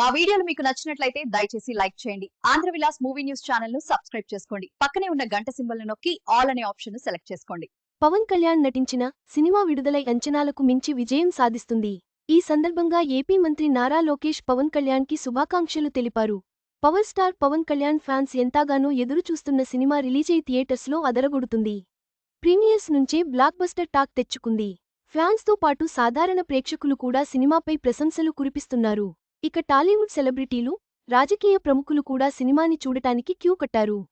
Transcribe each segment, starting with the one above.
మా వీడియోలు మీకు నచ్చినట్లయితే దయచేసి లైక్ చేయండి. ఆంధ్ర విలాస్ మూవీ న్యూస్ ఛానల్ను సబ్స్క్రైబ్ చేసుకోండి. పక్కనే ఉన్న గంట సింబల్ నొక్కి ఆల్ అనే ఆప్షన్ను సెలెక్ట్ చేసుకోండి. పవన్ కళ్యాణ్ నటించిన సినిమా విడుదలై అంచనాలకు మించి విజయం సాధిస్తుంది. ఈ సందర్భంగా ఏపీ మంత్రి నారా లోకేష్ పవన్ కళ్యాణ్కి శుభాకాంక్షలు తెలిపారు. Power star Pawan Kalyan fans ఎంతగానో ఎదురుచూస్తున్న సినిమా రిలీజై థియేటర్స్లో అదరగొడుతుంది. ప్రీమియర్స్ నుంచే బ్లాక్బస్టర్ టాక్ తెచ్చుకుంది. ఫ్యాన్స్తో పాటు సాధారణ ప్రేక్షకులు కూడా సినిమాపై ప్రశంసలు కురిపిస్తున్నారు. ఇక టాలీవుడ్ సెలబ్రిటీలు రాజకీయ ప్రముఖులు కూడా సినిమాని చూడటానికి క్యూ కట్టారు.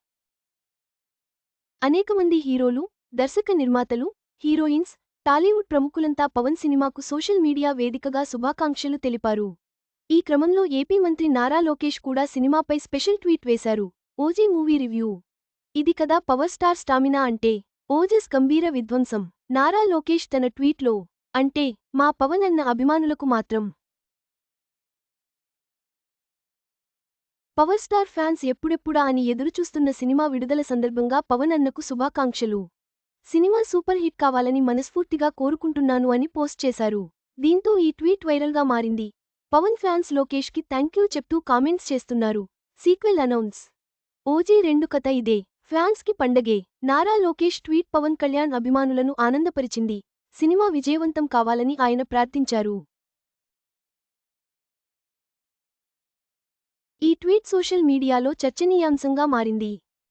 అనేకమంది హీరోలు దర్శక నిర్మాతలు హీరోయిన్స్ టాలీవుడ్ ప్రముఖులంతా పవన్ సినిమాకు సోషల్ మీడియా వేదికగా శుభాకాంక్షలు తెలిపారు. ఈ క్రమంలో ఏపీ మంత్రి నారా లోకేష్ కూడా సినిమాపై స్పెషల్ ట్వీట్ వేశారు. OG movie review. ఇది కదా పవర్ స్టార్ స్టామినా అంటే. ఓజస్ గంభీర విధ్వంసం. నారా లోకేష్ తన ట్వీట్లో అంటే మా పవన్ అన్న అభిమానులకు మాత్రం పవర్ స్టార్ ఫ్యాన్స్ ఎప్పుడెప్పుడా అని ఎదురుచూస్తున్న సినిమా విడుదల సందర్భంగా పవన్ అన్నకు శుభాకాంక్షలు. సినిమా సూపర్ హిట్ కావాలని మనస్ఫూర్తిగా కోరుకుంటున్నాను అని పోస్ట్ చేశారు. దీంతో ఈ ట్వీట్ వైరల్గా మారింది. పవన్ ఫ్యాన్స్ లోకేష్కి థ్యాంక్యూ చెప్తూ కామెంట్స్ చేస్తున్నారు. Sequel announce. ఓజీ రెండు కథ ఇదే. ఫ్యాన్స్కి పండగే. నారా లోకేష్ ట్వీట్ పవన్ కళ్యాణ్ అభిమానులను ఆనందపరిచింది. సినిమా విజయవంతం కావాలని ఆయన ప్రార్థించారు. ఈ ట్వీట్ సోషల్ మీడియాలో చర్చనీయాంశంగా మారింది.